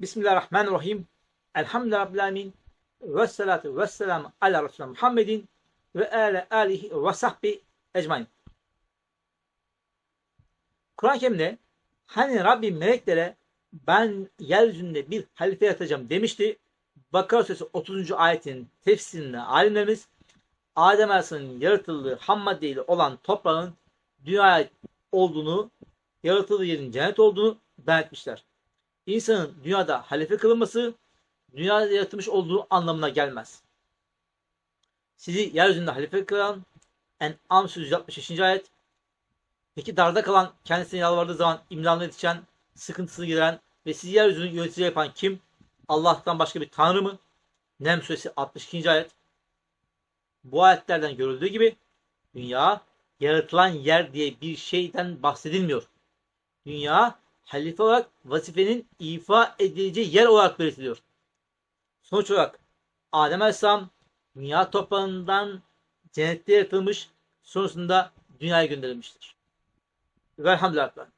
Bismillahirrahmanirrahim. Elhamdülillahi Rabbil Alemin. Ve salatu ve selamu ala Resulü Muhammedin ve ala alihi ve sahbi ecmain. Kur'an-ı Kerim'de hani Rabbim meleklere ben yeryüzünde bir halife yaratacağım demişti. Bakara Suresi 30. ayetin tefsirinde alimlerimiz Adem Aleyhisselam'ın yaratıldığı ham maddeyle olan toprağın dünya olduğunu, yaratıldığı yerin cennet olduğunu beyan etmişler. İnsanın dünyada halife kılınması, dünyada yaratılmış olduğu anlamına gelmez. Sizi yeryüzünde halife kılan En'am 165. ayet Peki darda kalan kendisine yalvardığı zaman imlanına yetişen, sıkıntısını giren ve sizi yeryüzünü yönetici yapan kim? Allah'tan başka bir tanrı mı? Nem suresi 62. ayet. Bu ayetlerden görüldüğü gibi dünya yaratılan yer diye bir şeyden bahsedilmiyor. Dünya halife olarak vazifenin ifa edileceği yer olarak belirtiliyor. Sonuç olarak Adem Aleyhisselam dünya toprağından cennette yaratılmış sonrasında dünyaya gönderilmiştir. Velhamdülillah.